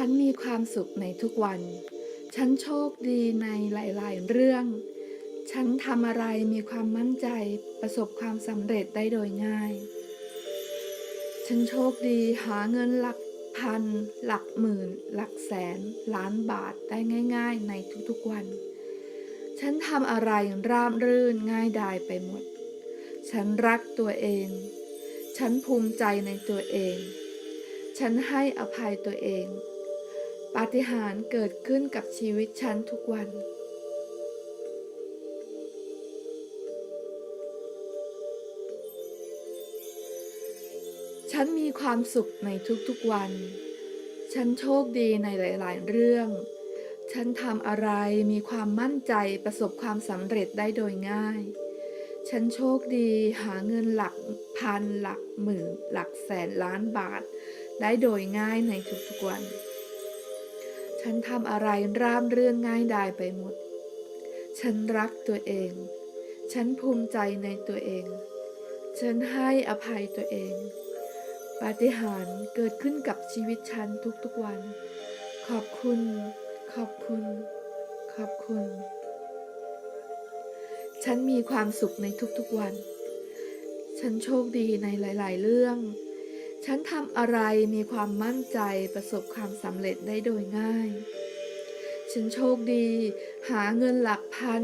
ฉันมีความสุขในทุกวัน ฉันโชคดีในหลาย ๆ เรื่อง ฉันทำอะไรมีความมั่นใจประสบความสำเร็จได้โดยง่าย ฉันโชคดีหาเงินหลักพัน หลักหมื่น หลักแสน ล้านบาทได้ง่าย ๆ ในทุก ๆ วัน ฉันทำอะไรราบรื่นง่ายดายไปหมด ฉันรักตัวเอง ฉันภูมิใจในตัวเอง ฉันให้อภัยตัวเอง ปาฏิหาริย์เกิดขึ้นกับชีวิตฉันทุกวัน ฉันมีความสุขในทุกๆวัน ฉันโชคดีในหลายๆ เรื่อง ฉันทำอะไรมีความมั่นใจประสบความสำเร็จได้โดยง่าย ฉันโชคดีหาเงินหลักพันหลักหมื่นหลักแสนล้านบาท ได้โดยง่ายในทุกๆวัน ฉันทำอะไรราบเรื่องง่ายดายไปหมด ฉันรักตัวเอง ฉันภูมิใจในตัวเอง ฉันให้อภัยตัวเอง ปาฏิหาริย์เกิดขึ้นกับชีวิตฉันทุกๆวัน ขอบคุณ ขอบคุณ ขอบคุณ ฉันมีความสุขในทุกๆวัน ฉันโชคดีในหลาย ๆ เรื่อง ฉันทำอะไรมีความมั่นใจประสบความสำเร็จได้โดยง่าย ฉันโชคดี หาเงินหลักพัน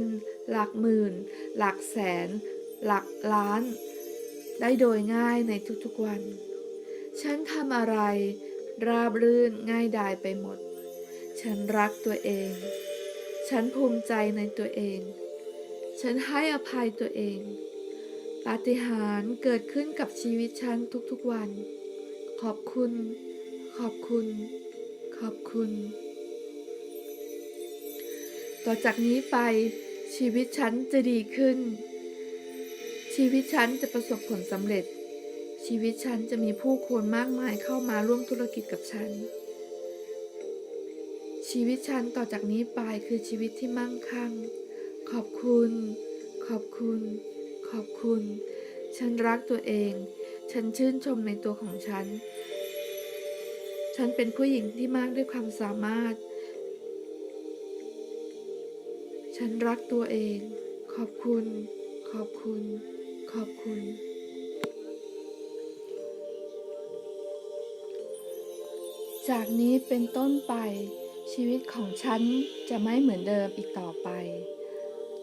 หลักหมื่น หลักแสน หลักล้าน ได้โดยง่ายในทุกๆวัน ฉันทำอะไร ราบรื่นง่ายดายไปหมด ฉันรักตัวเอง ฉันภูมิใจในตัวเอง ฉันให้อภัยตัวเองปาฏิหาริย์เกิดขึ้นกับชีวิตฉันทุกๆวัน ขอบคุณ ขอบคุณ ขอบคุณ ต่อจากนี้ไปชีวิตฉันจะดีขึ้น ชีวิตฉันจะประสบผลสำเร็จ ชีวิตฉันจะมีผู้คนมากมายเข้ามาร่วมธุรกิจกับฉัน ชีวิตฉันต่อจากนี้ไปคือชีวิตที่มั่งคั่ง ขอบคุณ ขอบคุณ ขอบคุณ ฉันรักตัวเอง ฉันชื่นชมในตัวของฉัน ฉันเป็นผู้หญิงที่มากด้วยความสามารถ ฉันรักตัวเอง ขอบคุณ ขอบคุณ ขอบคุณ จากนี้เป็นต้นไปชีวิตของฉันจะไม่เหมือนเดิมอีกต่อไป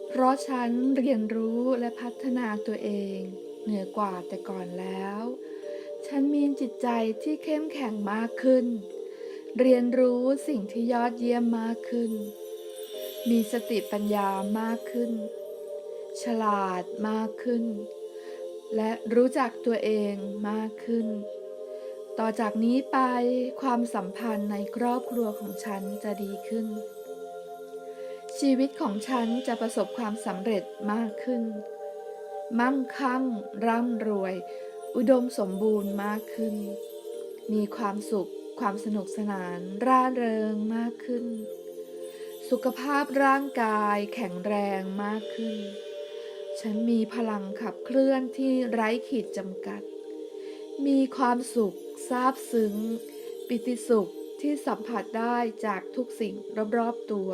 เพราะฉันเรียนรู้และพัฒนาตัวเอง เหนือกว่าแต่ก่อนแล้ว ฉันมีจิตใจที่เข้มแข็งมากขึ้น เรียนรู้สิ่งที่ยอดเยี่ยมมากขึ้น มีสติปัญญามากขึ้น ฉลาดมากขึ้น และรู้จักตัวเองมากขึ้น ต่อจากนี้ไปความสัมพันธ์ในครอบครัวของฉันจะดีขึ้นชีวิตของฉันจะประสบความสำเร็จมากขึ้น มั่งคั่ง ร่ำรวย อุดมสมบูรณ์มากขึ้น มีความสุข ความสนุกสนาน ร่าเริงมากขึ้น สุขภาพร่างกายแข็งแรงมากขึ้น ฉันมีพลังขับเคลื่อนที่ไร้ขีดจำกัด มีความสุขซาบซึ้ง ปิติสุขที่สัมผัสได้จากทุกสิ่งรอบๆตัว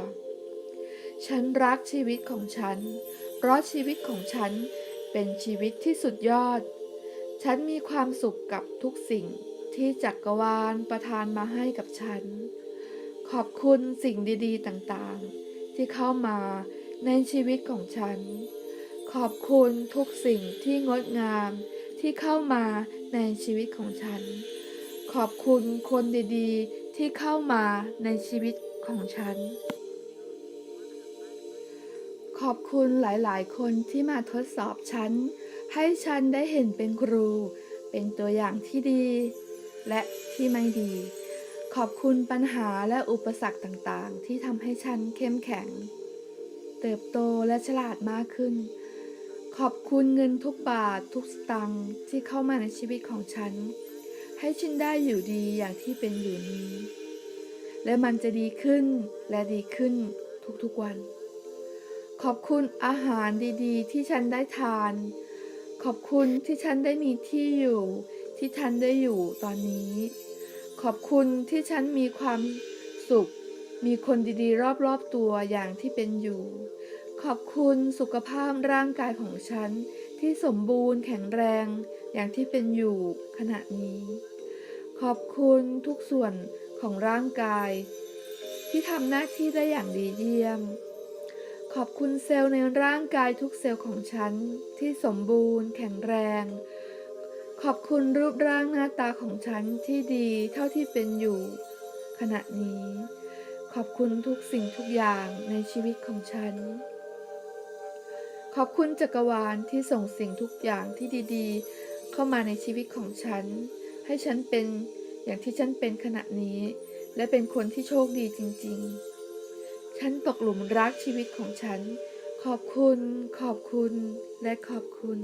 ฉันรักชีวิตของฉัน เพราะชีวิตของฉัน เป็นชีวิตที่สุดยอด ฉันมีความสุขกับทุกสิ่งที่จักรวาลประทานมาให้กับฉัน ขอบคุณสิ่งดี ๆ ต่างๆ ที่เข้ามาในชีวิตของฉัน ขอบคุณทุกสิ่งที่งดงามที่เข้ามาในชีวิตของฉัน ขอบคุณคนดีๆ ที่เข้ามาในชีวิตของฉัน ขอบคุณหลายๆ คนที่มาทดสอบฉัน ให้ฉันได้เห็นเป็นครู เป็นตัวอย่างที่ดี และที่ไม่ดี ขอบคุณปัญหาและอุปสรรคต่างๆ ที่ทำให้ฉันเข้มแข็ง เติบโตและฉลาดมากขึ้น ขอบคุณเงินทุกบาททุกสตังค์ที่เข้ามาในชีวิตของฉัน ให้ฉันได้อยู่ดีอย่างที่เป็นอยู่นี้ และมันจะดีขึ้นและดีขึ้นทุกๆวัน ขอบคุณอาหารดีๆ ที่ฉันได้ทาน ขอบคุณที่ฉันได้มีที่อยู่ ที่ฉันได้อยู่ตอนนี้ ขอบคุณที่ฉันมีความสุข มีคนดีๆ รอบๆตัวอย่างที่เป็นอยู่ ขอบคุณสุขภาพร่างกายของฉัน ที่สมบูรณ์แข็งแรงอย่างที่เป็นอยู่ขณะนี้ ขอบคุณทุกส่วนของร่างกาย ที่ทำหน้าที่ได้อย่างดีเยี่ยม ขอบคุณเซลล์ในร่างกายทุกเซลล์ของฉัน ที่สมบูรณ์ แข็งแรง ขอบคุณรูปร่างหน้าตาของฉันที่ดีเท่าที่เป็นอยู่ ขณะนี้ ขอบคุณทุกสิ่งทุกอย่างในชีวิตของฉัน ขอบคุณจักรวาลที่ส่งสิ่งทุกอย่างที่ดีๆ เข้ามาในชีวิตของฉัน ให้ฉันเป็นอย่างที่ฉันเป็นขณะนี้ และเป็นคนที่โชคดีจริง ๆ ฉันตกหลุมรักชีวิตของฉัน ขอบคุณ ขอบคุณ และขอบคุณ